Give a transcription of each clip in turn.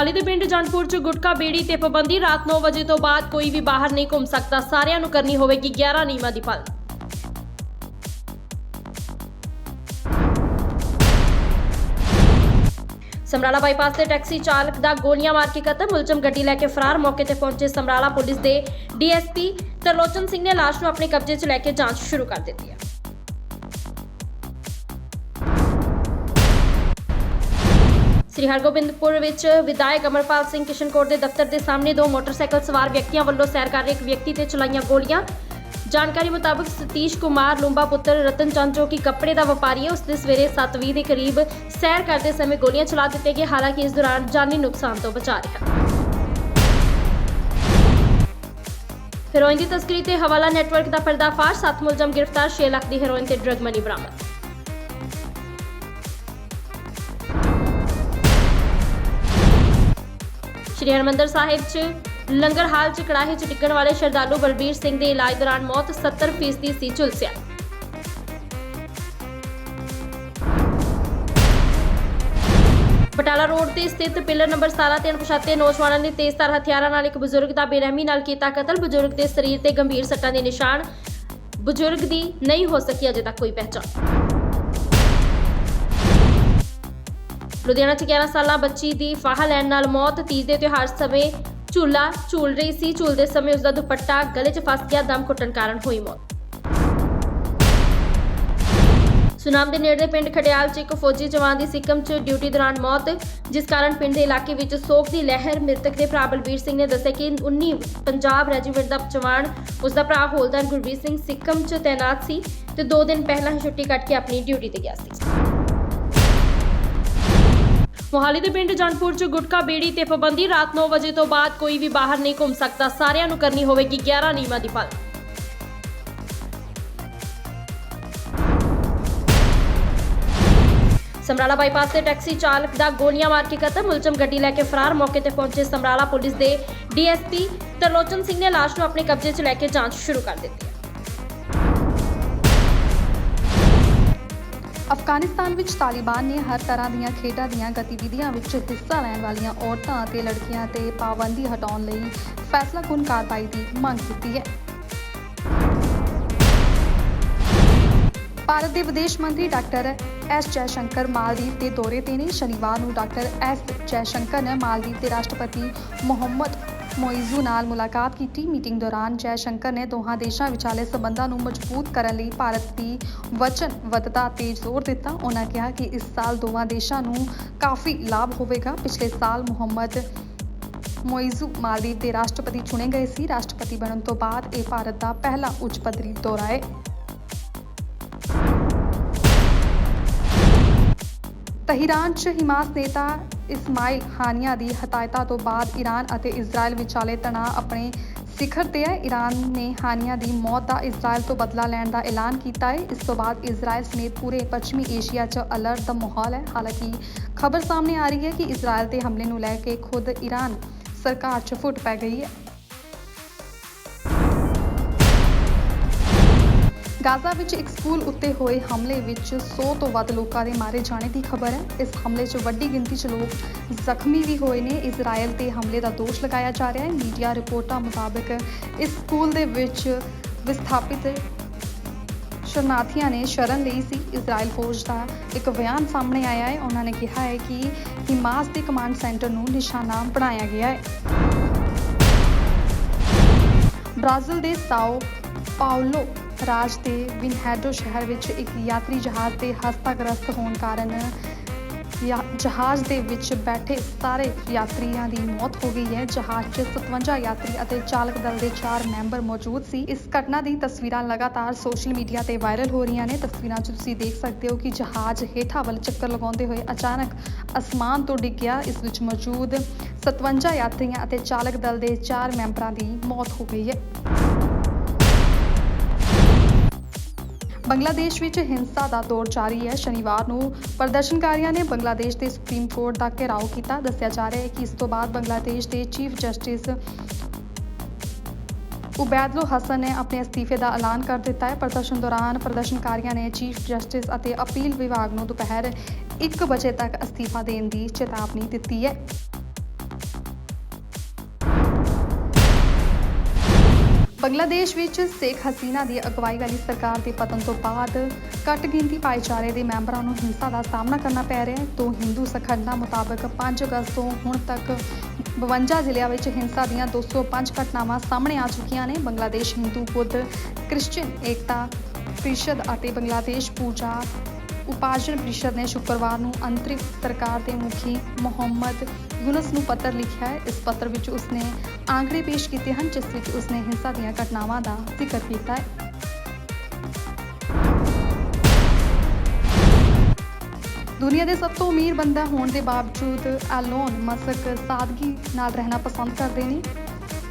ਮੋਹਾਲੀ ਦੇ ਪਿੰਡ ਜਨਪੁਰ ਚ ਗੁਟਕਾ ਬੇੜੀ ਤੇ ਪਾਬੰਦੀ ਰਾਤ 9 ਵਜੇ ਤੋਂ ਬਾਅਦ ਕੋਈ ਵੀ ਬਾਹਰ ਨਹੀਂ ਘੁੰਮ ਸਕਦਾ। ਸਾਰਿਆਂ ਨੂੰ ਕਰਨੀ ਹੋਵੇਗੀ 11 ਨਿਯਮਾਂ ਦੀ ਪਾਲਣਾ ਸਮਰਾਲਾ ਬਾਈਪਾਸ ਤੇ ਟੈਕਸੀ ਚਾਲਕ ਦਾ ਗੋਲੀਆਂ ਮਾਰ ਕੇ ਕਤਲ, ਮੁਲਜ਼ਮ ਗੱਡੀ ਲੈ ਕੇ ਫਰਾਰ, ਮੌਕੇ ਤੇ ਪਹੁੰਚੇ ਸਮਰਾਲਾ ਪੁਲਿਸ ਦੇ ਡੀਐਸਪੀ ਤਰਲੋਚਨ ਸਿੰਘ ਨੇ ਲਾਸ਼ ਨੂੰ ਆਪਣੇ ਕਬਜ਼ੇ 'ਚ ਲੈ ਕੇ ਜਾਂਚ ਸ਼ੁਰੂ ਕਰ ਦਿੱਤੀ ਹੈ। ਸ੍ਰੀ ਹਰਗੋਬਿੰਦਪੁਰ ਵਿੱਚ ਵਿਧਾਇਕ ਅਮਰਪਾਲ ਸਿੰਘ ਕਿਸ਼ਨਕੋਟ ਦੇ ਦਫ਼ਤਰ ਦੇ ਸਾਹਮਣੇ ਦੋ ਮੋਟਰਸਾਈਕਲ ਸਵਾਰ ਵਿਅਕਤੀਆਂ ਵੱਲੋਂ ਸੈਰ ਕਰ ਰਹੇ ਇੱਕ ਵਿਅਕਤੀ ਤੇ ਚਲਾਈਆਂ ਗੋਲੀਆਂ। ਜਾਣਕਾਰੀ ਮੁਤਾਬਕ ਸਤੀਸ਼ ਕੁਮਾਰ ਲੂੰਬਾ ਪੁੱਤਰ ਰਤਨ ਚੰਦ ਜੋ ਕਿ ਕੱਪੜੇ ਦਾ ਵਪਾਰੀ ਹੈ, ਉਸਦੇ ਸਵੇਰੇ 7:20 ਦੇ ਕਰੀਬ ਸੈਰ ਕਰਦੇ ਸਮੇਂ ਗੋਲੀਆਂ ਚਲਾ ਦਿੱਤੇ ਗਏ ਹਾਲਾਂਕਿ ਇਸ ਦੌਰਾਨ ਜਾਨੀ ਨੁਕਸਾਨ ਤੋਂ ਬਚਾ ਰਿਹਾ ਹੈਰੋਇਨ ਦੀ ਤਸਕਰੀ ਤੇ ਹਵਾਲਾ ਨੈਟਵਰਕ ਦਾ ਪਰਦਾਫਾਸ਼, ਸੱਤ ਮੁਲਜ਼ਮ ਗ੍ਰਿਫਤਾਰ 6 ਲੱਖ ਦੀ ਹੈਰੋਇਨ ਤੇ ਡਰਗ ਮਨੀ ਬਰਾਮਦ। ਸ਼੍ਰੀ ਹਰਮੰਦਰ ਸਾਹਿਬ 'ਚ ਲੰਗਰ ਹਾਲ 'ਚ ਕੜਾਹੇ 'ਚ ਡਿੱਗਣ ਵਾਲੇ ਸ਼ਰਧਾਲੂ ਬਲਬੀਰ ਸਿੰਘ ਦੇ ਇਲਾਜ ਦੌਰਾਨ ਮੌਤ 70% ਸੀ ਝੁਲਸਿਆ। ਬਟਾਲਾ ਰੋਡ ਤੇ ਸਥਿਤ ਪਿਲਰ ਨੰਬਰ 17 ਤੇ ਅਣਪਛਾਤੇ ਨੌਜਵਾਨਾਂ ਨੇ ਤੇਜ਼ਧਾਰ ਹਥਿਆਰਾਂ ਨਾਲ ਇੱਕ ਬਜ਼ੁਰਗ ਦਾ ਬੇਰਹਿਮੀ ਨਾਲ ਕੀਤਾ ਕਤਲ। ਬਜ਼ੁਰਗ ਦੇ ਸਰੀਰ ਤੇ ਗੰਭੀਰ ਸੱਟਾਂ ਦੇ ਨਿਸ਼ਾਨ ਬਜ਼ੁਰਗ ਦੀ ਨਹੀਂ ਹੋ ਸਕੀ ਅਜੇ ਤੱਕ ਕੋਈ ਪਹਿਚਾਣ। ਲੁਧਿਆਣਾ 'ਚ 11 ਸਾਲਾ ਬੱਚੀ ਦੀ ਫਾਹਾ ਲੈਣ ਨਾਲ ਮੌਤ ਤੀਜ ਦੇ ਤਿਉਹਾਰ ਸਮੇਂ ਝੂਲਾ ਝੂਲ ਰਹੀ ਸੀ। ਝੂਲਦੇ ਸਮੇਂ ਉਸ ਦਾ ਦੁਪੱਟਾ ਗਲੇ 'ਚ ਫਸ ਗਿਆ, ਦਮ ਘੁੱਟਣ ਕਾਰਨ ਹੋਈ ਮੌਤ। ਸੁਨਾਮ ਦੇ ਨੇੜੇ ਪਿੰਡ ਖਟਿਆਲ 'ਚ ਇੱਕ ਫੌਜੀ ਜਵਾਨ ਦੀ ਸਿੱਕਮ 'ਚ ਡਿਊਟੀ ਦੌਰਾਨ ਮੌਤ, ਜਿਸ ਕਾਰਨ ਪਿੰਡ ਦੇ ਇਲਾਕੇ ਵਿੱਚ ਸੋਗ ਦੀ ਲਹਿਰ ਮ੍ਰਿਤਕ ਦੇ ਭਰਾ ਬਲਬੀਰ ਸਿੰਘ ਨੇ ਦੱਸਿਆ ਕਿ 19 ਪੰਜਾਬ ਰੈਜੀਮੈਂਟ ਦਾ ਜਵਾਨ ਉਸ ਦਾ ਭਰਾ ਹੌਲਦਾਰ ਗੁਰਬੀਰ ਸਿੰਘ ਸਿੱਕਮ 'ਚ ਤੈਨਾਤ ਸੀ ਤੇ 2 ਦਿਨ ਪਹਿਲਾਂ ਹੀ ਛੁੱਟੀ ਕੱਟ ਕੇ ਆਪਣੀ ਡਿਊਟੀ ਤੇ ਗਿਆ ਸੀ। ਮੋਹਾਲੀ ਦੇ ਪਿੰਡ ਜਨਪੁਰ ਚ ਗੁਟਕਾ ਬੇੜੀ ਤੇ ਪਾਬੰਦੀ ਰਾਤ 9 ਵਜੇ ਤੋਂ ਬਾਅਦ ਕੋਈ ਵੀ ਬਾਹਰ ਨਹੀਂ ਘੁੰਮ ਸਕਦਾ। ਸਾਰਿਆਂ ਨੂੰ ਕਰਨੀ ਹੋਵੇਗੀ 11 ਨਿਯਮਾਂ ਦੀ ਪਾਲਣਾ ਸਮਰਾਲਾ ਬਾਈਪਾਸ ਤੇ ਟੈਕਸੀ ਚਾਲਕ ਦਾ ਗੋਲੀਆਂ ਮਾਰ ਕੇ ਕਤਲ, ਮੁਲਜ਼ਮ ਗੱਡੀ ਲੈ ਕੇ ਫਰਾਰ, ਮੌਕੇ ਤੇ ਪਹੁੰਚੇ ਸਮਰਾਲਾ ਪੁਲਿਸ ਦੇ ਡੀਐਸਪੀ ਤਰਲੋਚਨ ਸਿੰਘ ਨੇ ਲਾਸ਼ ਨੂੰ ਆਪਣੇ ਕਬਜ਼ੇ 'ਚ ਲੈ ਕੇ ਜਾਂਚ ਸ਼ੁਰੂ ਕਰ ਦਿੱਤੀ ਹੈ। ਅਫਗਾਨਿਸਤਾਨ ਵਿੱਚ ਤਾਲਿਬਾਨ ਨੇ ਹਰ ਤਰ੍ਹਾਂ ਦੀਆਂ ਖੇਡਾਂ ਦੀਆਂ ਗਤੀਵਿਧੀਆਂ ਵਿੱਚ ਹਿੱਸਾ ਲੈਣ ਵਾਲੀਆਂ ਔਰਤਾਂ ਅਤੇ ਲੜਕੀਆਂ ਤੇ ਪਾਬੰਦੀ ਹਟਾਉਣ ਲਈ ਫੈਸਲਾਕੁਨ ਕਾਰਵਾਈ ਦੀ ਮੰਗ ਕੀਤੀ ਹੈ। ਭਾਰਤ ਦੇ ਵਿਦੇਸ਼ ਮੰਤਰੀ ਡਾਕਟਰ ਐਸ ਜੈਸ਼ੰਕਰ ਮਾਲਦੀਵ ਦੇ ਦੌਰੇ ਤੇ ਨੇ ਸ਼ਨੀਵਾਰ ਨੂੰ ਡਾਕਟਰ ਐਸ ਜੈਸ਼ੰਕਰ ਨੇ ਮਾਲਦੀਵ ਦੇ ਰਾਸ਼ਟਰਪਤੀ ਮੁਹੰਮਦ ਮੋਇਜ਼ੂ ਨਾਲ ਮੁਲਾਕਾਤ ਕੀਤੀ। ਮੀਟਿੰਗ ਦੌਰਾਨ ਜੈਸ਼ੰਕਰ ਨੇ ਦੋਹਾਂ ਦੇਸ਼ਾਂ ਵਿਚਾਲੇ ਸਬੰਧਾਂ ਨੂੰ ਮਜ਼ਬੂਤ ਕਰਨ ਲਈ ਭਾਰਤ ਦੀ ਵਚਨਬੱਧਤਾ ਤੇ ਜ਼ੋਰ ਦਿੱਤਾ। ਉਹਨਾਂ ਕਿਹਾ ਕਿ ਇਸ ਸਾਲ ਦੋਵਾਂ ਦੇਸ਼ਾਂ ਨੂੰ ਕਾਫੀ ਲਾਭ ਹੋਵੇਗਾ। ਪਿਛਲੇ ਸਾਲ ਮੁਹੰਮਦ ਮੋਇਜ਼ੂ ਮਾਲਦੀਵ ਦੇ ਰਾਸ਼ਟਰਪਤੀ ਚੁਣੇ ਗਏ ਸੀ। ਰਾਸ਼ਟਰਪਤੀ ਬਣਨ ਤੋਂ ਬਾਅਦ ਇਹ ਭਾਰਤ ਦਾ ਪਹਿਲਾ ਉੱਚ ਪੱਧਰੀ ਦੌਰਾ ਹੈ। ਤਹਿਰਾਨ 'ਚ ਹਿਮਾਸ ਨੇਤਾ ਇਸਮਾਈਲ ਹਾਨੀਆ ਦੀ ਹਦਾਇਤਾਂ ਤੋਂ ਬਾਅਦ ਈਰਾਨ ਅਤੇ ਇਜ਼ਰਾਈਲ ਵਿਚਾਲੇ ਤਣਾਅ ਆਪਣੇ ਸਿਖਰ ਤੇ ਹੈ। ਈਰਾਨ ਨੇ ਹਾਨੀਆ ਦੀ ਮੌਤ ਦਾ ਇਜ਼ਰਾਈਲ ਤੋਂ ਬਦਲਾ ਲੈਣ ਦਾ ਐਲਾਨ ਕੀਤਾ ਹੈ। ਇਸ ਤੋਂ ਬਾਅਦ ਇਜ਼ਰਾਈਲ ਸਮੇਤ ਪੂਰੇ ਪੱਛਮੀ ਏਸ਼ੀਆ 'ਚ ਅਲਰਟ ਦਾ ਮਾਹੌਲ ਹੈ। ਹਾਲਾਂਕਿ ਖਬਰ ਸਾਹਮਣੇ ਆ ਰਹੀ ਹੈ ਕਿ ਇਜ਼ਰਾਈਲ 'ਤੇ ਹਮਲੇ ਨੂੰ ਲੈ ਕੇ ਖੁਦ ਈਰਾਨ ਸਰਕਾਰ 'ਚ ਫੁੱਟ ਪੈ ਗਈ ਹੈ। ਗਾਜ਼ਾ ਵਿੱਚ ਇੱਕ ਸਕੂਲ ਉੱਤੇ ਹੋਏ ਹਮਲੇ ਵਿੱਚ 100 ਤੋਂ ਵੱਧ ਲੋਕਾਂ ਦੇ ਮਾਰੇ ਜਾਣੇ ਦੀ ਖਬਰ ਹੈ। ਇਸ ਹਮਲੇ 'ਚ ਵੱਡੀ ਗਿਣਤੀ 'ਚ ਲੋਕ ਜ਼ਖਮੀ ਵੀ ਹੋਏ ਨੇ। ਇਜ਼ਰਾਈਲ ਤੇ ਹਮਲੇ ਦਾ ਦੋਸ਼ ਲਗਾਇਆ ਜਾ ਰਿਹਾ ਹੈ। ਮੀਡੀਆ ਰਿਪੋਰਟਾਂ ਮੁਤਾਬਕ ਇਸ ਸਕੂਲ ਦੇ ਵਿੱਚ ਵਿਸਥਾਪਿਤ ਸ਼ਰਨਾਰਥੀਆਂ ਨੇ ਸ਼ਰਨ ਲਈ ਸੀ। ਇਜ਼ਰਾਈਲ ਫੌਜ ਦਾ ਇੱਕ ਬਿਆਨ ਸਾਹਮਣੇ ਆਇਆ ਹੈ। ਉਹਨਾਂ ਨੇ ਕਿਹਾ ਹੈ ਕਿ ਹਿਮਾਸ ਦੇ ਕਮਾਂਡ ਸੈਂਟਰ ਨੂੰ ਨਿਸ਼ਾਨਾ ਬਣਾਇਆ ਗਿਆ ਹੈ। ਬ੍ਰਾਜ਼ੀਲ ਦੇ ਸਾਓ ਪਾਉਲੋ ਰਾਜ ਦੇ ਵਿਨਹੈਡੋ ਸ਼ਹਿਰ ਵਿੱਚ ਇੱਕ ਯਾਤਰੀ ਜਹਾਜ਼ ਦੇ ਹਸਤਾਗ੍ਰਸਤ ਹੋਣ ਕਾਰਨ ਯਾ- ਜਹਾਜ਼ ਦੇ ਵਿੱਚ ਬੈਠੇ ਸਾਰੇ ਯਾਤਰੀਆਂ ਦੀ ਮੌਤ ਹੋ ਗਈ ਹੈ। ਜਹਾਜ਼ 'ਚ 57 ਯਾਤਰੀ ਅਤੇ ਚਾਲਕ ਦਲ ਦੇ 4 ਮੈਂਬਰ ਮੌਜੂਦ ਸੀ। ਇਸ ਘਟਨਾ ਦੀ ਤਸਵੀਰਾਂ ਲਗਾਤਾਰ ਸੋਸ਼ਲ ਮੀਡੀਆ ਤੇ ਵਾਇਰਲ ਹੋ ਰਹੀਆਂ ਨੇ। ਤਸਵੀਰਾਂ 'ਚ ਤੁਸੀਂ ਦੇਖ ਸਕਦੇ ਹੋ ਕਿ ਜਹਾਜ਼ ਹੇਠਾਂ ਵੱਲ ਚੱਕਰ ਲਗਾਉਂਦੇ ਹੋਏ ਅਚਾਨਕ ਅਸਮਾਨ ਤੋਂ ਡਿੱਗ ਗਿਆ ਇਸ ਵਿੱਚ ਮੌਜੂਦ 57 ਯਾਤਰੀਆਂ ਅਤੇ ਚਾਲਕ ਦਲ ਦੇ 4 ਮੈਂਬਰਾਂ ਦੀ ਮੌਤ ਹੋ ਗਈ ਹੈ। ਬੰਗਲਾਦੇਸ਼ ਵਿੱਚ ਹਿੰਸਾ ਦਾ ਦੌਰ ਜਾਰੀ ਹੈ। ਸ਼ਨੀਵਾਰ ਨੂੰ ਪ੍ਰਦਰਸ਼ਨਕਾਰੀਆਂ ਨੇ ਬੰਗਲਾਦੇਸ਼ ਦੇ ਸੁਪਰੀਮ ਕੋਰਟ ਦਾ ਘਿਰਾਓ ਕੀਤਾ। ਦੱਸਿਆ ਜਾ ਰਿਹਾ ਹੈ ਕਿ ਇਸ ਤੋਂ ਬਾਅਦ ਬੰਗਲਾਦੇਸ਼ ਦੇ ਚੀਫ ਜਸਟਿਸ ਉਬੈਦੁਲ ਹਸਨ ਨੇ ਆਪਣੇ ਅਸਤੀਫੇ ਦਾ ਐਲਾਨ ਕਰ ਦਿੱਤਾ ਹੈ। ਪ੍ਰਦਰਸ਼ਨ ਦੌਰਾਨ ਪ੍ਰਦਰਸ਼ਨਕਾਰੀਆਂ ਨੇ ਚੀਫ ਜਸਟਿਸ ਅਤੇ ਅਪੀਲ ਵਿਭਾਗ ਨੂੰ ਦੁਪਹਿਰ 1 ਵਜੇ ਤੱਕ ਅਸਤੀਫਾ ਦੇਣ ਦੀ ਚੇਤਾਵਨੀ ਦਿੱਤੀ ਹੈ। ਬੰਗਲਾਦੇਸ਼ ਵਿੱਚ ਸ਼ੇਖ ਹਸੀਨਾ ਦੀ ਅਗਵਾਈ ਵਾਲੀ ਸਰਕਾਰ ਦੇ ਪਤਨ ਤੋਂ ਬਾਅਦ ਘੱਟ ਗਿਣਤੀ ਭਾਈਚਾਰੇ ਦੇ ਮੈਂਬਰਾਂ ਨੂੰ ਹਿੰਸਾ ਦਾ ਸਾਹਮਣਾ ਕਰਨਾ ਪੈ ਰਿਹਾ ਹੈ। ਤੋਂ ਹਿੰਦੂ ਸਖੰਡਾਂ ਮੁਤਾਬਕ 5 ਅਗਸਤ ਤੋਂ ਹੁਣ ਤੱਕ 52 ਜ਼ਿਲ੍ਹਿਆਂ ਵਿੱਚ ਹਿੰਸਾ ਦੀਆਂ 205 ਘਟਨਾਵਾਂ ਸਾਹਮਣੇ ਆ ਚੁੱਕੀਆਂ ਨੇ। ਬੰਗਲਾਦੇਸ਼ ਹਿੰਦੂ ਬੁੱਧ, ਕ੍ਰਿਸਚੀਅਨ ਏਕਤਾ, ਪ੍ਰੀਸ਼ਦ ਅਤੇ ਬੰਗਲਾਦੇਸ਼ ਪੂਜਾ ਉਪਾਸਨ ਪ੍ਰੀਸ਼ਦ ਨੇ ਸ਼ੁੱਕਰਵਾਰ ਨੂੰ ਅੰਤਰਿਮ ਸਰਕਾਰ ਦੇ ਮੁਖੀ ਮੁਹੰਮਦ ਯੂਨਸ ਨੂੰ ਪੱਤਰ ਲਿਖਿਆ ਹੈ। ਇਸ ਪੱਤਰ ਵਿੱਚ ਉਸਨੇ ਆંકੜੇ ਪੇਸ਼ ਕੀਤੇ ਹਨ, ਜਿਸ ਵਿੱਚ ਉਸਨੇ ਹਿੰਸਾ ਦੀਆਂ ਘਟਨਾਵਾਂ ਦਾ ਜ਼ਿਕਰ ਕੀਤਾ ਹੈ। ਦੁਨੀਆ ਦੇ ਸਭ ਤੋਂ ਅਮੀਰ ਬੰਦਾ ਹੋਣ ਦੇ ਬਾਵਜੂਦ ਐਲੋਨ ਮਸਕ ਸਾਦਗੀ ਨਾਲ ਰਹਿਣਾ ਪਸੰਦ ਕਰਦੇ ਨੇ।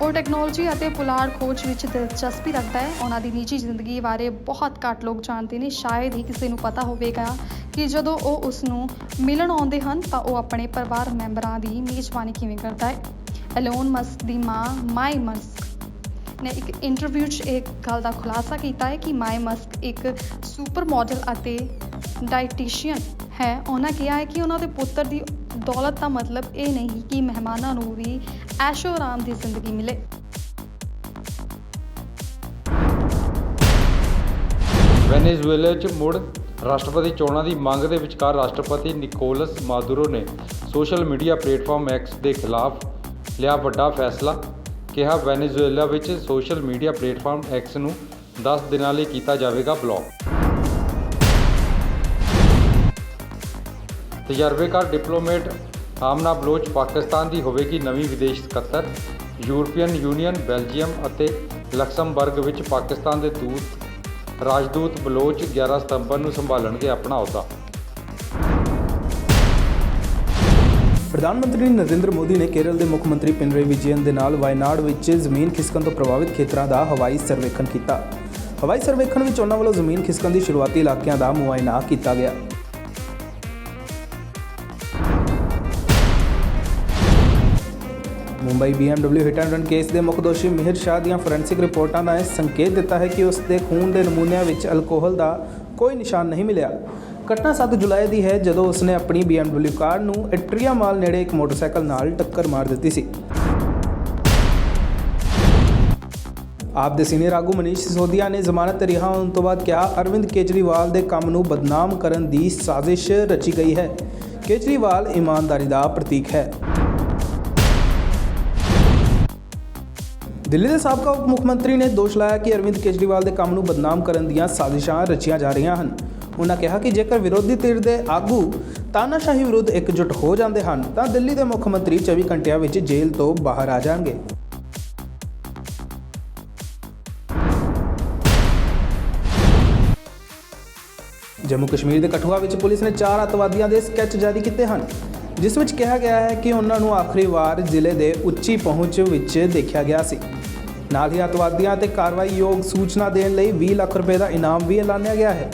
ਉਹ ਟੈਕਨੋਲੋਜੀ ਅਤੇ ਪੁਲਾੜ ਖੋਜ ਵਿੱਚ ਦਿਲਚਸਪੀ ਰੱਖਦਾ ਹੈ। ਉਹਨਾਂ ਦੀ ਨਿੱਜੀ ਜ਼ਿੰਦਗੀ ਬਾਰੇ ਬਹੁਤ ਘੱਟ ਲੋਕ ਜਾਣਦੇ ਨੇ। ਸ਼ਾਇਦ ਹੀ ਕਿਸੇ ਨੂੰ ਪਤਾ ਹੋਵੇਗਾ ਕਿ ਜਦੋਂ ਉਹ ਉਸ ਨੂੰ ਮਿਲਣ ਆਉਂਦੇ ਹਨ, ਤਾਂ ਉਹ ਆਪਣੇ ਪਰਿਵਾਰ ਮੈਂਬਰਾਂ ਦੀ ਮੇਜ਼ਬਾਨੀ ਕਿਵੇਂ ਕਰਦਾ ਹੈ? ਐਲੋਨ ਮਸਕ ਦੀ ਮਾਂ ਮਾਈ ਮਸਕ ਨੇ ਇੱਕ ਇੰਟਰਵਿਊ 'ਚ ਇੱਕ ਗੱਲ ਦਾ ਖੁਲਾਸਾ ਕੀਤਾ ਹੈ ਕਿ ਮਾਈ ਮਸਕ ਇੱਕ ਸੁਪਰ ਮਾਡਲ ਅਤੇ ਡਾਈਟੀਸ਼ੀਅਨ ਹੈ। ਉਹਨਾਂ ਕਿਹਾ ਹੈ ਕਿ ਉਹਨਾਂ ਦੇ ਪੁੱਤਰ ਦੀ ਦੌਲਤ ਦਾ ਮਤਲਬ ਇਹ ਨਹੀਂ ਕਿ ਮਹਿਮਾਨਾਂ ਨੂੰ ਵੀ ਐਸ਼ੋ ਆਰਾਮ ਦੀ ਜ਼ਿੰਦਗੀ ਮਿਲੇ। ਵੈਨੇਜ਼ੁਏਲਾ 'ਚ ਮੁੜ ਰਾਸ਼ਟਰਪਤੀ ਚੋਣਾਂ ਦੀ ਮੰਗ ਦੇ ਵਿਚਕਾਰ ਰਾਸ਼ਟਰਪਤੀ ਨਿਕੋਲਸ ਮਾਦੁਰੋ ਨੇ ਸੋਸ਼ਲ ਮੀਡੀਆ ਪਲੇਟਫਾਰਮ ਐਕਸ ਦੇ ਖਿਲਾਫ ਲਿਆ ਵੱਡਾ ਫੈਸਲਾ, ਕਿਹਾ ਵੈਨੇਜ਼ੁਏਲਾ ਵਿੱਚ ਸੋਸ਼ਲ ਮੀਡੀਆ ਪਲੇਟਫਾਰਮ ਐਕਸ ਨੂੰ 10 ਦਿਨਾਂ ਲਈ ਕੀਤਾ ਜਾਵੇਗਾ ਬਲੌਕ। ਤਜਰਬੇਕਾਰ ਡਿਪਲੋਮੇਟ ਆਮਨਾ ਬਲੋਚ ਪਾਕਿਸਤਾਨ ਦੀ ਹੋਵੇਗੀ ਨਵੀਂ ਵਿਦੇਸ਼ ਸਕੱਤਰ ਯੂਰਪੀਅਨ ਯੂਨੀਅਨ, ਬੈਲਜੀਅਮ ਅਤੇ ਲਕਸਮਬਰਗ ਵਿੱਚ ਪਾਕਿਸਤਾਨ ਦੇ ਦੂਤ ਰਾਜਦੂਤ ਬਲੋਚ 11 ਸਤੰਬਰ ਨੂੰ ਸੰਭਾਲਣਗੇ ਆਪਣਾ ਅਹੁਦਾ। ਪ੍ਰਧਾਨ ਮੰਤਰੀ ਨਰਿੰਦਰ ਮੋਦੀ ਨੇ ਕੇਰਲ ਦੇ ਮੁੱਖ ਮੰਤਰੀ ਪਿਨਰਈ ਵਿਜਯਨ ਦੇ ਨਾਲ ਵਾਇਨਾਡ ਵਿੱਚ ਜ਼ਮੀਨ ਖਿਸਕਣ ਤੋਂ ਪ੍ਰਭਾਵਿਤ ਖੇਤਰਾਂ ਦਾ ਹਵਾਈ ਸਰਵੇਖਣ ਕੀਤਾ। ਹਵਾਈ ਸਰਵੇਖਣ ਵਿੱਚ ਉਹਨਾਂ ਵੱਲੋਂ ਜ਼ਮੀਨ ਖਿਸਕਣ ਦੀ ਸ਼ੁਰੂਆਤੀ ਇਲਾਕਿਆਂ ਦਾ ਮੁਆਇਨਾ ਕੀਤਾ ਗਿਆ। Mumbai BMW hit and run case ਦੇ ਮੁੱਖ ਦੋਸ਼ੀ ਮਿਹਰ ਸ਼ਾਹ ਦੀਆਂ ਫੋਰੈਂਸਿਕ ਰਿਪੋਰਟਾਂ ਨੇ ਸੰਕੇਤ ਦਿੱਤਾ ਹੈ ਕਿ ਉਸ ਦੇ ਖੂਨ ਦੇ ਨਮੂਨਿਆਂ ਵਿੱਚ ਅਲਕੋਹਲ ਦਾ ਕੋਈ ਨਿਸ਼ਾਨ ਨਹੀਂ ਮਿਲਿਆ। ਘਟਨਾ 7 ਜੁਲਾਈ ਦੀ ਹੈ, ਜਦੋਂ ਉਸਨੇ ਆਪਣੀ BMW ਕਾਰ ਨੂੰ ਐਟਰੀਆ ਮਾਲ ਨੇੜੇ ਇੱਕ ਮੋਟਰਸਾਈਕਲ ਨਾਲ ਟੱਕਰ ਮਾਰ ਦਿੱਤੀ ਸੀ। ਆਪ ਦੇ ਸੀਨੀਅਰ ਆਗੂ ਮਨੀਸ਼ ਸਿਸੋਦੀਆ ਨੇ ਜ਼ਮਾਨਤ ਤੇ ਰਿਹਾ ਹੋਣ ਤੋਂ ਬਾਅਦ ਕਿਹਾ, ਅਰਵਿੰਦ ਕੇਜਰੀਵਾਲ ਦੇ ਕੰਮ ਨੂੰ ਬਦਨਾਮ ਕਰਨ ਦੀ ਸਾਜ਼ਿਸ਼ ਰਚੀ ਗਈ ਹੈ। ਕੇਜਰੀਵਾਲ ਇਮਾਨਦਾਰੀ ਦਾ ਪ੍ਰਤੀਕ ਹੈ। ਦਿੱਲੀ ਦੇ ਸਾਬਕਾ ਉਪ ਮੁੱਖ ਮੰਤਰੀ ਨੇ ਦੋਸ਼ ਲਾਇਆ ਕਿ ਅਰਵਿੰਦ ਕੇਜਰੀਵਾਲ ਦੇ ਕੰਮ ਨੂੰ ਬਦਨਾਮ ਕਰਨ ਦੀਆਂ ਸਾਜ਼ਿਸ਼ਾਂ ਰਚੀਆਂ ਜਾ ਰਹੀਆਂ ਹਨ। ਉਹਨਾਂ ਕਿਹਾ ਕਿ ਜੇਕਰ ਵਿਰੋਧੀ ਧਿਰ ਦੇ ਆਗੂ ਤਾਨਾਸ਼ਾਹੀ ਵਿਰੁੱਧ ਇਕਜੁੱਟ ਹੋ ਜਾਂਦੇ ਹਨ, ਤਾਂ ਦਿੱਲੀ ਦੇ ਮੁੱਖ ਮੰਤਰੀ 24 ਘੰਟਿਆਂ ਵਿੱਚ ਜੇਲ੍ਹ ਤੋਂ ਬਾਹਰ ਆ ਜਾਣਗੇ। ਜੰਮੂ ਕਸ਼ਮੀਰ ਦੇ ਕਠੂਆ ਵਿੱਚ ਪੁਲਿਸ ਨੇ ਚਾਰ ਅੱਤਵਾਦੀਆਂ ਦੇ ਸਕੈਚ ਜਾਰੀ ਕੀਤੇ ਹਨ, ਜਿਸ ਵਿੱਚ ਕਿਹਾ ਗਿਆ ਹੈ ਕਿ ਉਹਨਾਂ ਨੂੰ ਆਖਰੀ ਵਾਰ ਜ਼ਿਲ੍ਹੇ ਦੇ ਉੱਚੀ ਪਹੁੰਚ ਵਿੱਚ ਦੇਖਿਆ ਗਿਆ ਸੀ। ਨਾਲ ਹੀ ਅੱਤਵਾਦੀਆਂ ਤੇ ਕਾਰਵਾਈ ਯੋਗ ਸੂਚਨਾ ਦੇਣ ਲਈ 20 ਲੱਖ ਰੁਪਏ ਦਾ ਇਨਾਮ ਵੀ ਐਲਾਨਿਆ ਗਿਆ ਹੈ।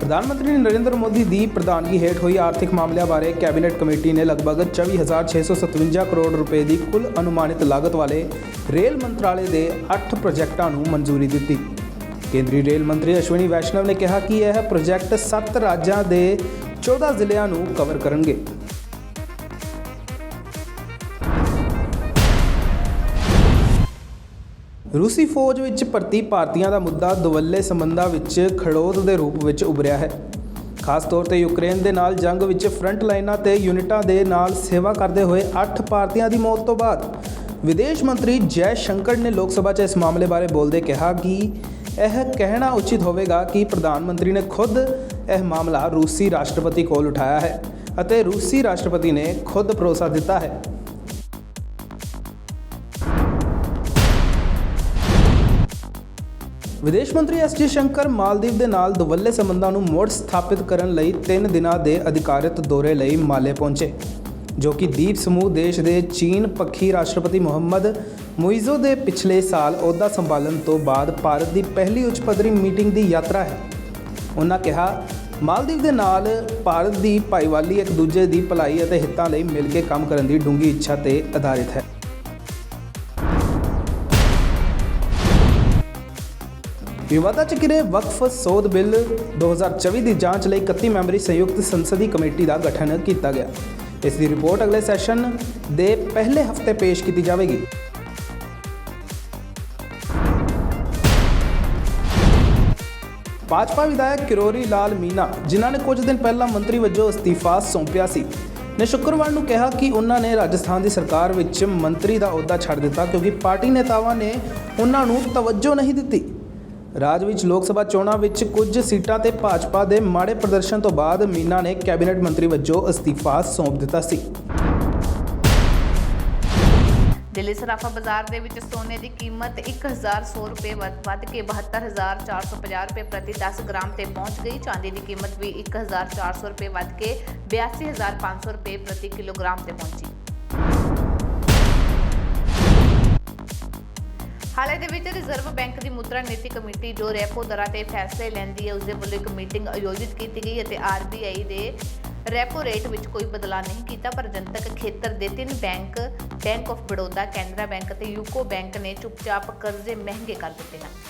ਪ੍ਰਧਾਨ ਮੰਤਰੀ ਨਰਿੰਦਰ ਮੋਦੀ ਦੀ ਪ੍ਰਧਾਨਗੀ ਹੇਠ ਹੋਈ ਆਰਥਿਕ ਮਾਮਲਿਆਂ ਬਾਰੇ ਕੈਬਨਿਟ ਕਮੇਟੀ ਨੇ ਲਗਭਗ 24657 ਕਰੋੜ ਰੁਪਏ ਦੀ ਕੁੱਲ ਅਨੁਮਾਨਿਤ ਲਾਗਤ ਵਾਲੇ ਰੇਲ ਮੰਤਰਾਲੇ ਦੇ 8 ਪ੍ਰੋਜੈਕਟਾਂ ਨੂੰ ਮਨਜ਼ੂਰੀ ਦਿੱਤੀ। ਕੇਂਦਰੀ ਰੇਲ ਮੰਤਰੀ ਅਸ਼ਵਨੀ ਵੈਸ਼ਨਵ ਨੇ ਕਿਹਾ ਕਿ ਇਹ ਪ੍ਰੋਜੈਕਟ 7 ਰਾਜਾਂ ਦੇ 14 ਜ਼ਿਲ੍ਹਿਆਂ ਨੂੰ ਕਵਰ ਕਰਨਗੇ। ਰੂਸੀ ਫੌਜ ਵਿੱਚ ਭਰਤੀ ਭਾਰਤੀਆਂ ਦਾ ਮੁੱਦਾ ਦੁਵੱਲੇ ਸੰਬੰਧਾਂ ਵਿੱਚ ਖੜੋਤ ਦੇ ਰੂਪ ਵਿੱਚ ਉਭਰਿਆ ਹੈ। ਖਾਸ ਤੌਰ ਤੇ ਯੂਕਰੇਨ ਦੇ ਨਾਲ ਜੰਗ ਵਿੱਚ ਫਰੰਟ ਲਾਈਨਾਂ ਤੇ ਯੂਨਿਟਾਂ ਦੇ ਨਾਲ ਸੇਵਾ ਕਰਦੇ ਹੋਏ 8 ਭਾਰਤੀਆਂ ਦੀ ਮੌਤ ਤੋਂ ਬਾਅਦ ਵਿਦੇਸ਼ ਮੰਤਰੀ ਜੈ ਸ਼ੰਕਰ ਨੇ ਲੋਕ ਸਭਾ 'ਚ ਇਸ ਮਾਮਲੇ ਬਾਰੇ ਬੋਲਦੇ ਕਿਹਾ ਕਿ ਇਹ ਕਹਿਣਾ ਉਚਿਤ ਹੋਵੇਗਾ ਕਿ ਪ੍ਰਧਾਨ ਮੰਤਰੀ ਨੇ ਖੁਦ ਇਹ ਮਾਮਲਾ ਰੂਸੀ ਰਾਸ਼ਟਰਪਤੀ ਕੋਲ ਉਠਾਇਆ ਹੈ ਅਤੇ ਰੂਸੀ ਰਾਸ਼ਟਰਪਤੀ ਨੇ ਖੁਦ ਭਰੋਸਾ ਦਿੱਤਾ ਹੈ। ਵਿਦੇਸ਼ ਮੰਤਰੀ ਐਸ ਜੀ ਸ਼ੰਕਰ ਮਾਲਦੀਵ ਦੇ ਨਾਲ ਦੁਵੱਲੇ ਸੰਬੰਧਾਂ ਨੂੰ ਮੁੜ ਸਥਾਪਿਤ ਕਰਨ ਲਈ 3 ਦਿਨਾਂ ਦੇ ਅਧਿਕਾਰਤ ਦੌਰੇ ਲਈ ਮਾਲੇ ਪਹੁੰਚੇ, ਜੋ ਕਿ ਦੀਪ ਸਮੂਹ ਦੇਸ਼ ਦੇ ਚੀਨ ਪੱਖੀ ਰਾਸ਼ਟਰਪਤੀ ਮੁਹੰਮਦ ਮੁਇਜ਼ੋ ਦੇ ਪਿਛਲੇ ਸਾਲ ਅਹੁਦਾ ਸੰਭਾਲਣ ਤੋਂ ਬਾਅਦ ਭਾਰਤ ਦੀ ਪਹਿਲੀ ਉੱਚ ਪੱਧਰੀ ਮੀਟਿੰਗ ਦੀ ਯਾਤਰਾ ਹੈ। ਉਹਨਾਂ ਕਿਹਾ, ਮਾਲਦੀਵ ਦੇ ਨਾਲ ਭਾਰਤ ਦੀ ਭਾਈਵਾਲੀ ਇੱਕ ਦੂਜੇ ਦੀ ਭਲਾਈ ਅਤੇ ਹਿੱਤਾਂ ਲਈ ਮਿਲ ਕੇ ਕੰਮ ਕਰਨ ਦੀ ਡੂੰਘੀ ਇੱਛਾ ਤੇ ਆਧਾਰਿਤ ਹੈ। ਵਿਵਾਦਾਂ ਚ ਘਿਰੇ ਵਕਫ ਸੋਧ ਬਿੱਲ 2024 ਦੀ ਜਾਂਚ ਲਈ 31 ਮੈਂਬਰੀ ਸੰਯੁਕਤ ਸੰਸਦੀ ਕਮੇਟੀ ਦਾ ਗਠਨ ਕੀਤਾ ਗਿਆ। ਇਸ ਦੀ ਰਿਪੋਰਟ ਅਗਲੇ ਸੈਸ਼ਨ ਦੇ ਪਹਿਲੇ ਹਫ਼ਤੇ ਪੇਸ਼ ਕੀਤੀ ਜਾਵੇਗੀ। ਭਾਜਪਾ ਵਿਧਾਇਕ ਕਿਰੋਰੀ ਲਾਲ ਮੀਨਾ, ਜਿਨ੍ਹਾਂ ਨੇ ਕੁਝ ਦਿਨ ਪਹਿਲਾਂ ਮੰਤਰੀ ਵਜੋਂ ਅਸਤੀਫਾ ਸੌਂਪਿਆ ਸੀ, ਨੇ ਸ਼ੁੱਕਰਵਾਰ ਨੂੰ ਕਿਹਾ ਕਿ ਉਹਨਾਂ ਨੇ ਰਾਜਸਥਾਨ ਦੀ ਸਰਕਾਰ ਵਿੱਚ ਮੰਤਰੀ ਦਾ ਅਹੁਦਾ ਛੱਡ ਦਿੱਤਾ ਕਿਉਂਕਿ ਪਾਰਟੀ ਨੇਤਾਵਾਂ ਨੇ ਉਹਨਾਂ ਨੂੰ ਤਵੱਜੋ ਨਹੀਂ ਦਿੱਤੀ। ਰਾਜ ਵਿੱਚ ਲੋਕ ਸਭਾ ਚੋਣਾਂ ਵਿੱਚ ਕੁਝ ਸੀਟਾਂ ਤੇ ਭਾਜਪਾ ਦੇ ਮਾੜੇ ਪ੍ਰਦਰਸ਼ਨ ਤੋਂ ਬਾਅਦ ਮੀਨਾ ਨੇ ਕੈਬਨਿਟ ਮੰਤਰੀ ਵਜੋਂ ਅਸਤੀਫਾ ਸੌਂਪ ਦਿੱਤਾ ਸੀ। ਦਿੱਲੀ ਸਰਾਫਾ ਬਾਜ਼ਾਰ ਦੇ ਵਿੱਚ ਸੋਨੇ ਦੀ ਕੀਮਤ 1100 ਰੁਪਏ ਵਧ ਵੱਧ ਕੇ 72450 ਰੁਪਏ ਪ੍ਰਤੀ 10 ਗ੍ਰਾਮ ਤੇ ਪਹੁੰਚ ਗਈ। ਚਾਂਦੀ ਦੀ ਕੀਮਤ ਵੀ 1400 ਰੁਪਏ ਵੱਧ ਕੇ 82500 ਰੁਪਏ ਪ੍ਰਤੀ ਕਿਲੋਗ੍ਰਾਮ ਤੇ ਪਹੁੰਚੀ। ਹਾਲੇ ਦੇ ਵਿੱਚ ਰਿਜ਼ਰਵ ਬੈਂਕ ਦੀ ਮੁਦਰਾ ਨੀਤੀ ਕਮੇਟੀ ਜੋ ਰੈਪੋ ਦਰਾਂ ਤੇ ਫੈਸਲੇ ਲੈਂਦੀ ਹੈ ਉਸ ਦੇ ਵੱਲੋਂ ਇੱਕ ਮੀਟਿੰਗ ਆਯੋਜਿਤ ਕੀਤੀ ਗਈ ਅਤੇ ਆਰਬੀਆਈ ਦੇ ਰੈਪੋ ਰੇਟ ਵਿੱਚ ਕੋਈ ਬਦਲਾਅ ਨਹੀਂ ਕੀਤਾ, ਪਰ ਜਨਤਕ ਖੇਤਰ ਦੇ ਤਿੰਨ bank bank of Baroda, Canara bank ਅਤੇ ਯੂਕੋ ਬੈਂਕ ਨੇ ਚੁੱਪਚਾਪ ਕਰਜ਼ੇ ਮਹਿੰਗੇ ਕਰ ਦਿੱਤੇ ਹਨ।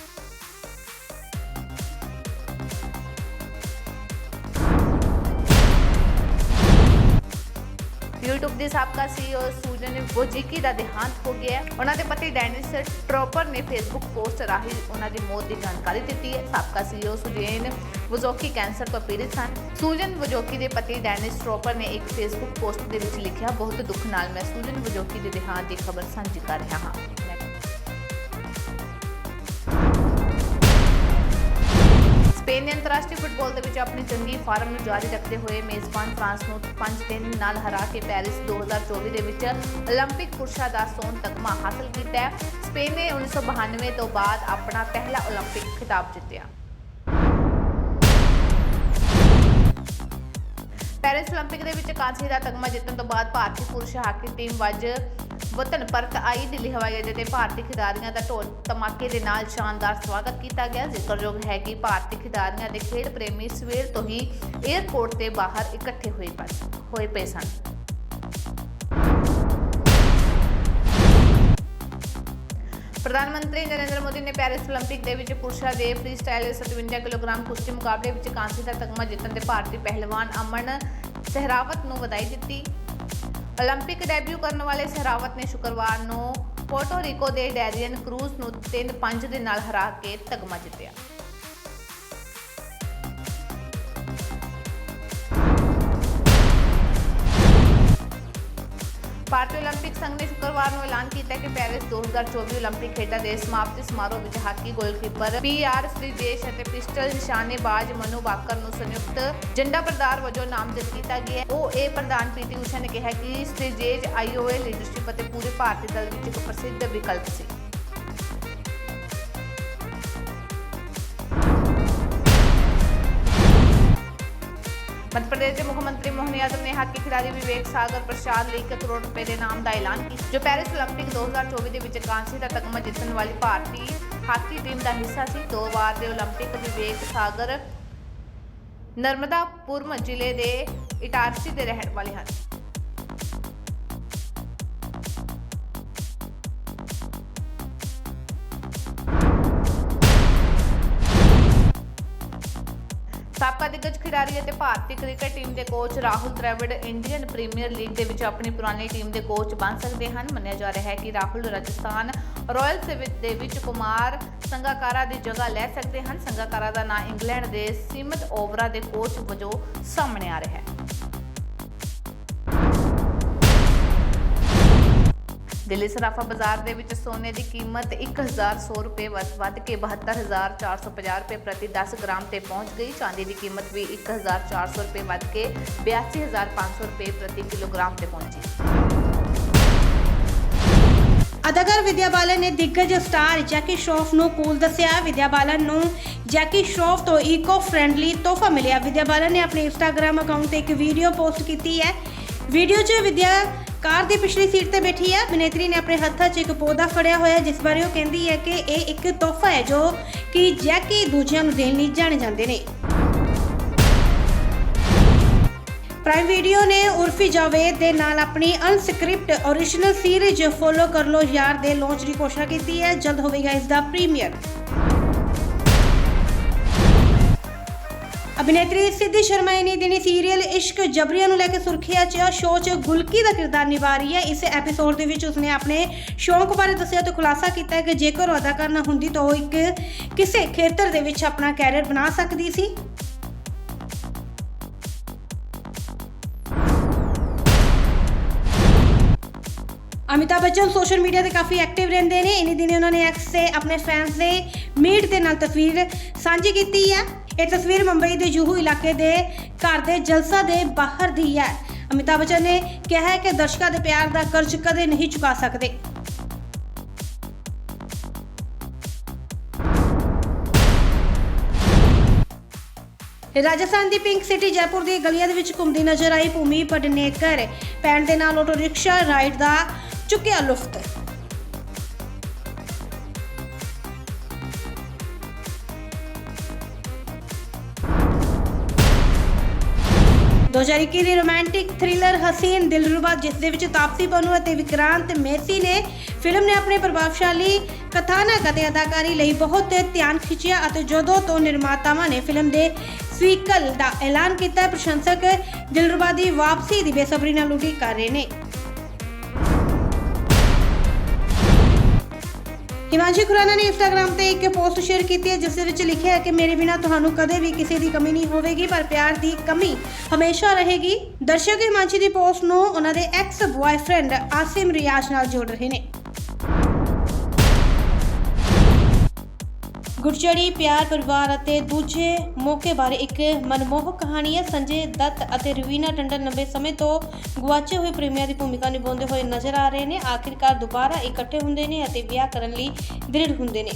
ਦੇ ਸਾਬਕਾ CEO ਸੂਜਨ ਵੋਜੀਕੀ ਦਾ ਦੇਹਾਂਤ ਹੋ ਗਿਆ ਹੈ। ਉਹਨਾਂ ਦੇ ਪਤੀ ਡੈਨਿਸ ਟ੍ਰੋਪਰ ਨੇ ਫੇਸਬੁੱਕ ਪੋਸਟ ਰਾਹੀਂ ਉਹਨਾਂ ਦੀ ਮੌਤ ਦੀ ਜਾਣਕਾਰੀ ਦਿੱਤੀ ਹੈ। ਸਾਬਕਾ CEO ਸੁਜੇਨ ਵਜੋਕੀ ਕੈਂਸਰ ਤੋਂ ਪੀੜਿਤ ਸਨ। ਸੂਜਨ ਵਜੋਕੀ ਦੇ ਪਤੀ ਡੈਨਿਸ ਟ੍ਰੋਪਰ ਨੇ ਇੱਕ ਫੇਸਬੁੱਕ ਪੋਸਟ ਦੇ ਵਿੱਚ ਲਿਖਿਆ, ਬਹੁਤ ਦੁੱਖ ਨਾਲ ਮੈਂ ਸੂਜਨ ਵਜੋਕੀ ਦੇ ਦੇਹਾਂਤ ਦੀ ਖਬਰ ਸਾਂਝੀ ਕਰ ਰਿਹਾ ਹਾਂ। ਸਪੇਨ ਨੇ ਅੰਤਰਰਾਸ਼ਟਰੀ ਫੁੱਟਬਾਲ ਦੇ ਵਿੱਚ ਆਪਣੀ ਚੰਗੀ ਫਾਰਮ ਨੂੰ ਜਾਰੀ ਰੱਖਦੇ ਹੋਏ ਮੇਜ਼ਬਾਨ ਫਰਾਂਸ ਨੂੰ 5-3 ਨਾਲ ਹਰਾ ਕੇ ਪੈਰਿਸ 2024 ਦੇ ਵਿੱਚ 올림픽 ਪੁਰਸ਼ਾਂ ਦਾ ਸੋਨ ਤਗਮਾ ਹਾਸਲ ਕੀਤਾ ਹੈ ਸਪੇਨ ਨੇ 1992 ਤੋਂ ਬਾਅਦ ਆਪਣਾ ਪਹਿਲਾ 올림픽 ਖਿਤਾਬ ਜਿੱਤਿਆ ਪੈਰਿਸ 올림픽 ਦੇ ਵਿੱਚ ਕਾਂਸੀ ਦਾ ਤਗਮਾ ਜਿੱਤਣ ਤੋਂ ਬਾਅਦ ਭਾਰਤੀ ਪੁਰਸ਼ ਹਾਕੀ ਟੀਮ ਵੱਜ ਵਤਨ ਪਰਤ ਆਈ ਦਿੱਲੀ ਹਵਾਈ ਅੱਡੇ ਤੇ ਭਾਰਤੀ ਖਿਡਾਰੀਆਂ ਦਾ ਢੋਲ ਧਮਾਕੇ ਦੇ ਨਾਲ ਸ਼ਾਨਦਾਰ ਸਵਾਗਤ ਕੀਤਾ ਗਿਆ। ਜ਼ਿਕਰਯੋਗ ਹੈ ਕਿ ਭਾਰਤੀ ਖਿਡਾਰੀਆਂ ਦੇ ਖੇਡ ਪ੍ਰੇਮੀ ਸਵੇਰ ਤੋਂ ਹੀ 에ਅਰਪੋਰਟ ਤੇ ਬਾਹਰ ਇਕੱਠੇ ਹੋਏ ਪਏ ਸਨ। ਪ੍ਰਧਾਨ ਮੰਤਰੀ ਨਰਿੰਦਰ ਮੋਦੀ ਨੇ ਪੈਰਿਸ 올림픽 ਦੇ ਵਿੱਚ ਪੁਰਸ਼ਾਂ ਦੇ ਫ੍ਰੀ ਸਟਾਈਲ 57 ਕਿਲੋਗ੍ਰਾਮ ਕੁਸ਼ਤੀ ਮੁਕਾਬਲੇ ਵਿੱਚ ਕਾਂਸੀ ਦਾ ਤਗਮਾ ਜਿੱਤਣ ਤੇ ਭਾਰਤੀ ਪਹਿਲਵਾਨ ਅਮਨ ਸਹਿਰਾਵਤ ਨੂੰ ਵਧਾਈ ਦਿੱਤੀ 올림픽 ਡੈਬਿਊ ਕਰਨ ਵਾਲੇ ਸਹਿਰਾਵਤ ਨੇ ਸ਼ੁੱਕਰਵਾਰ ਨੂੰ ਪੋਰਟੋ ਰੀਕੋ ਦੇ ਡੈਰੀਅਨ ਕਰੂਜ਼ ਨੂੰ 3-5 ਦੇ ਨਾਲ ਹਰਾ ਕੇ ਤਗਮਾ ਜਿੱਤਿਆ ਭਾਰਤੀ 올림픽 ਸੰਘ ਨੇ ਸ਼ੁੱਕਰਵਾਰ ਨੂੰ ਐਲਾਨ ਕੀਤਾ ਕਿ ਪੈਰਿਸ 2024 올림픽 ਖੇਡਾਂ ਦੇ ਸਮਾਪਤੀ ਸਮਾਰੋਹ ਵਿੱਚ ਹਾਕੀ ਗੋਲਕੀਪਰ ਪੀਆਰ ਸ੍ਰੀਜੇਸ਼ ਅਤੇ ਪਿਸਟਲ ਨਿਸ਼ਾਨੇਬਾਜ਼ ਮਨੂ ਬਾਕਰ ਨੂੰ ਸੰਯੁਕਤ ਝੰਡਾ ਪ੍ਰਦਾਰ ਵਜੋਂ ਨਾਮਜ਼ਦ ਕੀਤਾ ਗਿਆ ਹੈ ਉਹ ਇਹ ਪ੍ਰਧਾਨ ਪੀਟੀ ਊਸ਼ਾ ਨੇ ਕਿਹਾ ਕਿ ਸ੍ਰੀਜੇਸ਼ ਆਈਓਏ ਲੀਡਰਸ਼ਿਪ ਅਤੇ ਪੂਰੇ ਭਾਰਤੀ ਦਲ ਵਿੱਚ ਇੱਕ ਪ੍ਰਸਿੱਧ ਵਿਕਲਪ ਸੀ ਮੱਧ ਪ੍ਰਦੇਸ਼ ਦੇ ਮੁੱਖ ਮੰਤਰੀ ਮੋਹਨ ਯਾਦਵ ਨੇ ਹਾਕੀ ਖਿਡਾਰੀ ਵਿਵੇਕ ਸਾਗਰ ਪ੍ਰਸ਼ਾਦ ਲਈ 1 ਕਰੋੜ ਰੁਪਏ ਦੇ ਨਾਮ ਦਾ ਐਲਾਨ ਕੀਤਾ ਜੋ ਪੈਰਿਸ 올림픽 2024 ਦੇ ਵਿੱਚ ਕਾਂਸੀ ਦਾ ਤਗਮਾ ਜਿੱਤਣ ਵਾਲੀ ਭਾਰਤੀ ਹਾਕੀ ਟੀਮ ਦਾ ਹਿੱਸਾ ਸੀ ਦੋ ਵਾਰ ਦੇ 올림픽 ਵਿਵੇਕ ਸਾਗਰ ਨਰਮਦਾਪੁਰਮ ਜ਼ਿਲ੍ਹੇ ਦੇ ਇਟਾਰਸੀ ਦੇ ਰਹਿਣ ਵਾਲੇ ਹਨ ਦਿੱਗਜ ਖਿਡਾਰੀ ਅਤੇ ਭਾਰਤੀ ਕ੍ਰਿਕਟ ਟੀਮ ਦੇ coach Rahul Dravid Indian premier league ਦੇ ਵਿੱਚ ਆਪਣੀ ਪੁਰਾਣੀ ਟੀਮ ਦੇ ਕੋਚ ਬਣ ਸਕਦੇ ਹਨ। ਮੰਨਿਆ ਜਾ ਰਿਹਾ ਹੈ ਕਿ ਰਾਹੁਲ ਰਾਜਸਥਾਨ ਰਾਇਲਸ ਦੇ ਵਿੱਚ- ਕੁਮਾਰ ਸੰਗਾਕਾਰਾ ਦੀ ਜਗ੍ਹਾ ਲੈ ਸਕਦੇ ਹਨ। ਸੰਗਾਕਾਰਾ ਦਾ ਨਾਂ ਇੰਗਲੈਂਡ ਦੇ ਸੀਮਤ ਓਵਰਾਂ ਦੇ ਕੋਚ ਵਜੋਂ ਸਾਹਮਣੇ ਆ ਰਿਹਾ ਹੈ। ਦਿੱਲੀ ਸਰਾਫਾ ਬਾਜ਼ਾਰ ਦੇ ਵਿੱਚ ਸੋਨੇ ਦੀ ਕੀਮਤ 1100 ਰੁਪਏ ਵੱਧ ਕੇ 72450 ਰੁਪਏ ਪ੍ਰਤੀ 10 ਗ੍ਰਾਮ ਤੇ ਪਹੁੰਚ ਗਈ। ਚਾਂਦੀ ਦੀ ਕੀਮਤ ਵੀ 1400 ਰੁਪਏ ਵੱਧ ਕੇ 82500 ਰੁਪਏ ਪ੍ਰਤੀ ਕਿਲੋਗ੍ਰਾਮ ਤੇ ਪਹੁੰਚੀ। ਅਦਾਕਾਰ ਵਿਦਿਆ ਬਾਲਨ ਨੇ ਦਿੱਗਜ ਸਟਾਰ ਜੈਕੀ ਸ਼ਰੋਫ ਨੂੰ ਕੂਲ ਦੱਸਿਆ। ਵਿਦਿਆ ਬਾਲਨ ਨੂੰ ਜੈਕੀ ਸ਼ਰੋਫ ਤੋਂ ਈਕੋ ਫ੍ਰੈਂਡਲੀ ਤੋਹਫਾ ਮਿਲਿਆ। ਵਿਦਿਆ ਬਾਲਨ ਨੇ ਆਪਣੇ ਇੰਸਟਾਗ੍ਰam ਅਕਾਊਂਟ ਤੇ ਇੱਕ ਵੀਡੀਓ ਪੋਸਟ ਕੀਤੀ ਹੈ। ਵੀਡੀਓ 'ਚ ਵਿਦਿਆ ਕਾਰ ਦੀ ਪਿਛਲੀ ਸੀਟ ਤੇ ਬੈਠੀ ਹੈ ਅਭਿਨੇਤਰੀ ਨੇ ਆਪਣੇ ਹੱਥਾਂ 'ਚ ਇੱਕ ਪੌਦਾ ਫੜਿਆ ਹੋਇਆ ਜਿਸ ਬਾਰੇ ਉਹ ਕਹਿੰਦੀ ਹੈ ਕਿ ਇਹ ਇੱਕ ਤੋਹਫਾ ਹੈ ਜੋ ਕਿ ਜੈਕੀ ਦੂਜਿਆਂ ਨੂੰ ਦੇਣ ਲਈ ਜਾਣੇ ਜਾਂਦੇ ਨੇ। ਪ੍ਰਾਈਮ ਵੀਡੀਓ ਨੇ ਉਰਫੀ ਜਾਵੇਦ ਦੇ ਨਾਲ ਆਪਣੀ ਅਨਸਕ੍ਰਿਪਟ ਓਰੀਜਨਲ ਸੀਰੀਜ਼ ਫੋਲੋ ਕਰ ਲੋ ਯਾਰ ਦੇ ਲਾਂਚ ਦੀ ਘੋਸ਼ਣਾ ਕੀਤੀ ਹੈ। ਜਲਦ ਹੋਵੇਗਾ ਇਸ ਦਾ ਪ੍ਰੀਮੀਅਰ ਅਭਿਨੇਤਰੀ ਸਿੱਧੀ ਸ਼ਰਮਾ ਇਨੀ ਦਿਨੀ ਸੀਰੀਅਲ ਇਸ਼ਕ ਜਬਰੀਆ ਨੂੰ ਲੈ ਕੇ ਸੁਰਖੀਆਂ 'ਚ ਸ਼ੋਅ 'ਚ ਗੁਲਕੀ ਦਾ ਕਿਰਦਾਰ ਨਿਭਾ ਰਹੀ ਹੈ। ਇਸ ਐਪੀਸੋਡ ਦੇ ਵਿੱਚ ਉਸਨੇ ਆਪਣੇ ਸ਼ੌਂਕ ਬਾਰੇ ਦੱਸਿਆ ਤੇ ਖੁਲਾਸਾ ਕੀਤਾ ਕਿ ਜੇਕਰ ਉਹ ਅਦਾਕਾਰ ਨਾ ਹੁੰਦੀ ਤਾਂ ਉਹ ਇੱਕ ਕਿਸੇ ਖੇਤਰ ਦੇ ਵਿੱਚ ਆਪਣਾ ਕੈਰੀਅਰ ਬਣਾ ਸਕਦੀ ਸੀ। ਅਮਿਤਾਭ ਬੱਚਨ ਸੋਸ਼ਲ ਮੀਡੀਆ ਤੇ ਕਾਫੀ ਐਕਟਿਵ ਰਹਿੰਦੇ ਨੇ। ਇਨੀ ਦਿਨੀ ਉਹਨਾਂ ਨੇ ਐਕਸ ਤੇ ਆਪਣੇ ਫੈਨਸ ਦੇ ਮੀਟ ਦੇ ਨਾਲ ਤਸਵੀਰ ਸਾਂਝੀ ਕੀਤੀ ਹੈ। ਇਹ ਤਸਵੀਰ ਮੁੰਬਈ ਦੇ ਜੂਹੂ ਇਲਾਕੇ ਦੇ ਘਰ ਦੇ ਜਲਸਾ ਦੇ ਬਾਹਰ ਦੀ ਹੈ। ਅਮਿਤਾਭ ਬੱਚਨ ਨੇ ਕਿਹਾ ਹੈ ਕਿ ਦਰਸ਼ਕਾਂ ਦੇ ਪਿਆਰ ਦਾ ਕਰਜ਼ ਕਦੇ ਨਹੀਂ ਚੁਕਾ ਸਕਦੇ। ਰਾਜਸਥਾਨ ਦੀ ਪਿੰਕ ਸਿਟੀ ਜੈਪੁਰ ਦੀ ਗਲੀਆਂ ਦੇ ਵਿੱਚ ਘੁੰਮਦੀ ਨਜ਼ਰ ਆਈ ਭੂਮੀ ਪਡਨੇਕਰ ਪੈਣ ਦੇ ਨਾਲ ਆਟੋ ਰਿਕਸ਼ਾ ਰਾਈਡ ਦਾ ਚੁੱਕਿਆ ਲੁਫਤ। ਦੋ ਹਜ਼ਾਰ ਇੱਕੀ ਦੀ ਰੋਮਾਂਟਿਕ ਥ੍ਰਿਲਰ ਹਸੀਨ ਦਿਲਰੂਬਾ ਜਿਸ ਦੇ ਵਿੱਚ ਤਾਪਸੀ ਪੰਨੂ ਅਤੇ ਵਿਕਰਾਂਤ ਮੇਸੀ ਨੇ ਫਿਲਮ ਨੇ ਆਪਣੇ ਪ੍ਰਭਾਵਸ਼ਾਲੀ ਕਥਾਨਕ ਅਤੇ ਅਦਾਕਾਰੀ ਲਈ ਬਹੁਤ ਧਿਆਨ ਖਿੱਚਿਆ ਅਤੇ ਜਦੋਂ ਤੋਂ ਨਿਰਮਾਤਾਵਾਂ ਨੇ ਫਿਲਮ ਦੇ ਸਵੀਕਲ ਦਾ ਐਲਾਨ ਕੀਤਾ, ਪ੍ਰਸ਼ੰਸਕ ਦਿਲਰੂਬਾ ਦੀ ਵਾਪਸੀ ਦੀ ਬੇਸਬਰੀ ਨਾਲ ਉਡੀਕ ਕਰ ਰਹੇ ਨੇ। ਹਿਮਾਂਸ਼ੀ ਖੁਰਾਨਾ ਨੇ ਇੰਸਟਾਗ੍ਰam ਤੇ ਇੱਕ ਪੋਸਟ ਸ਼ੇਅਰ ਕੀਤੀ ਹੈ, ਜਿਸ ਦੇ ਵਿੱਚ ਲਿਖਿਆ ਹੈ ਕਿ ਮੇਰੇ ਬਿਨਾ ਤੁਹਾਨੂੰ ਕਦੇ ਵੀ ਕਿਸੇ ਦੀ ਕਮੀ ਨਹੀਂ ਹੋਵੇਗੀ, ਪਰ ਪਿਆਰ ਦੀ ਕਮੀ ਹਮੇਸ਼ਾ ਰਹੇਗੀ। ਦਰਸ਼ਕ ਹਿਮਾਂਸ਼ੀ ਦੀ ਪੋਸਟ ਨੂੰ ਉਹਨਾਂ ਦੇ ਐਕਸ ਬॉयਫ੍ਰੈਂਡ ਆਸਿਮ ਰਿਆਜ਼ ਨਾਲ ਜੋੜ ਰਹੇ ਨੇ। ਗੁਰਚੜੀ ਪਿਆਰ ਪਰਿਵਾਰ ਅਤੇ ਦੂਜੇ ਮੌਕੇ ਬਾਰੇ ਇੱਕ ਮਨਮੋਹਕ ਕਹਾਣੀ ਹੈ। ਸੰਜੇ ਦੱਤ ਅਤੇ ਰਵੀਨਾ ਟੰਡਨ ਲੰਬੇ ਸਮੇਂ ਤੋਂ ਗੁਆਚੇ ਹੋਏ ਪ੍ਰੇਮੀਆਂ ਦੀ ਭੂਮਿਕਾ ਨਿਭਾਉਂਦੇ ਹੋਏ ਨਜ਼ਰ ਆ ਰਹੇ ਨੇ। ਆਖਿਰਕਾਰ ਦੁਬਾਰਾ ਇਕੱਠੇ ਹੁੰਦੇ ਨੇ ਅਤੇ ਵਿਆਹ ਕਰਨ ਲਈ ਦ੍ਰਿੜ ਹੁੰਦੇ ਨੇ।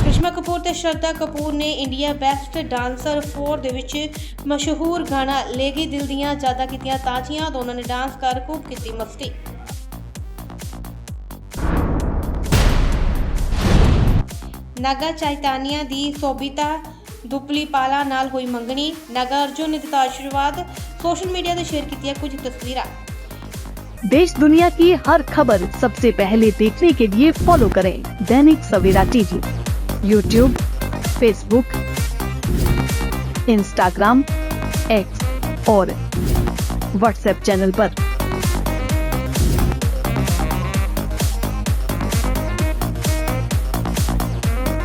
ਕ੍ਰਿਸ਼ਮਾ ਕਪੂਰ ਤੇ ਸ਼ਰਧਾ ਕਪੂਰ ਨੇ ਇੰਡੀਆ ਬੈਸਟ ਡਾਂਸਰ 4 ਦੇ ਵਿੱਚ ਮਸ਼ਹੂਰ ਗਾਣਾ ਲੇਗੀ ਦਿਲ ਦੀਆਂ ਜ਼ਿਆਦਾ ਕੀਤੀਆਂ ਤਾਜ਼ੀਆਂ ਦੋਨਾਂ ਨੇ ਡਾਂਸ ਕਰ ਖੂਬ ਕੀਤੀ ਮਸਤੀ। ਨਾਗਾ ਚੈਤਾਨੀਆ ਦੀ ਸੋਬਿਤਾ ਦੁਪਲੀਪਾਲਾ ਨਾਲ ਹੋਈ ਮੰਗਣੀ ਨਾਗਾ ਅਰਜੁਨ ਨੇ ਦਿੱਤਾ ਆਸ਼ੀਰਵਾਦ ਸੋਸ਼ਲ ਮੀਡੀਆ ਤੇ ਸ਼ੇਅਰ ਕੀਤੀਆਂ ਕੁਝ ਤਸਵੀਰਾਂ देश दुनिया की हर खबर सबसे पहले देखने के लिए फॉलो करें Dainik Savera TV YouTube Facebook Instagram X और व्हाट्सएप चैनल पर।